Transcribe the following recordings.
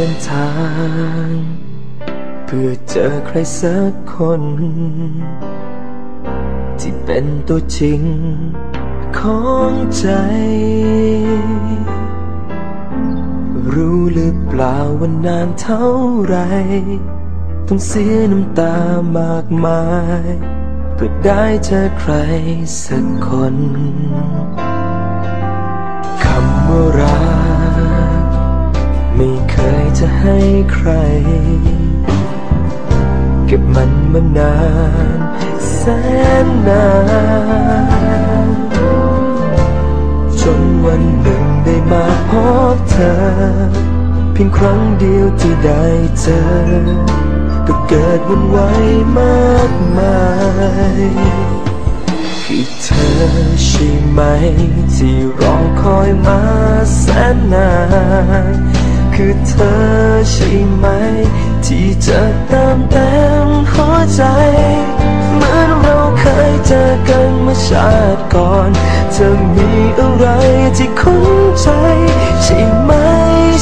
เดินทาง เพื่อเจอใครสักคน ที่เป็นตัวจริงของใจ รู้หรือเปล่าว่านานเท่าไร ต้องเสียน้ำตามากมาย เพื่อได้เจอใครสักคน คำว่ารัก จะให้ใคร เก็บมันมานานแสนนานจนวันหนึ่งได้มาพบเธอ เพียงครั้งเดียวที่ได้เจอ ก็เกิดวุ่นวายมากมายคือเธอใช่ไหม ที่รอคอยมาแสนนาน คือเธอใช่ไหม ที่จะเติมเต็มหัวใจ เหมือนเราเคยเจอกันเมื่อชาติก่อน เธอมีอะไรที่คุ้นใจ ใช่ไหม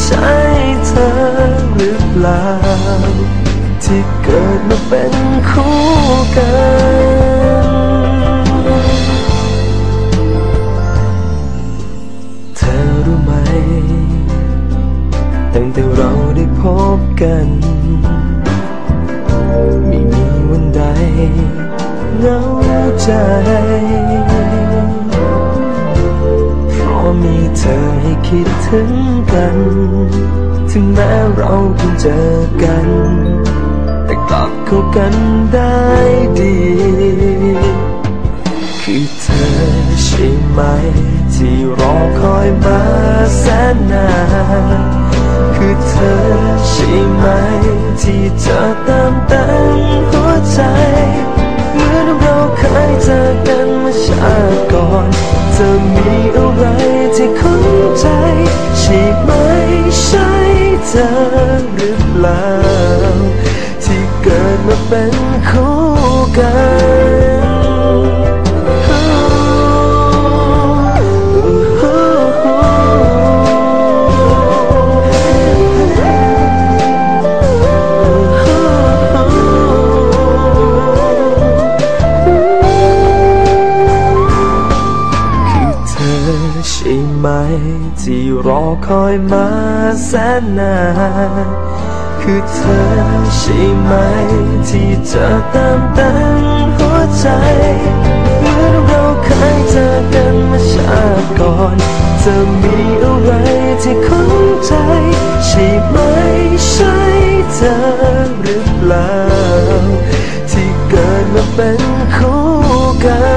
ใช่เธอหรือเปล่าที่เกิดมาเป็นคู่กัน บกัน ไม่มีวันใดเหงาใจเพราะมีเธอให้คิดถึงกัน ถึงแม้เราเพิ่งเจอกัน แต่กลับเข้ากันได้ดี คือเธอใช่ไหม ที่รอคอยมาแสนนานคือเธอ ที่จะเติมเต็มหัวใจ เหมือนเราเคยเจอกันเมื่อชาติก่อน เธอมีอะไรที่คุ้นใจใช่ไหมใช่เธอหรือเปล่า ที่เกิดมาเป็นคู่กัน ไหม ที่รอคอยมาแสนนานคือเธอใช่ไหม ที่เธอตามเต็มหัวใจ เหมือนเราเคยเจอกันมาชาติก่อนจะมีอะไรที่คงใจ ใช่ไหมใช่เธอหรือเปล่า ที่เกิดมาเป็นคู่กัน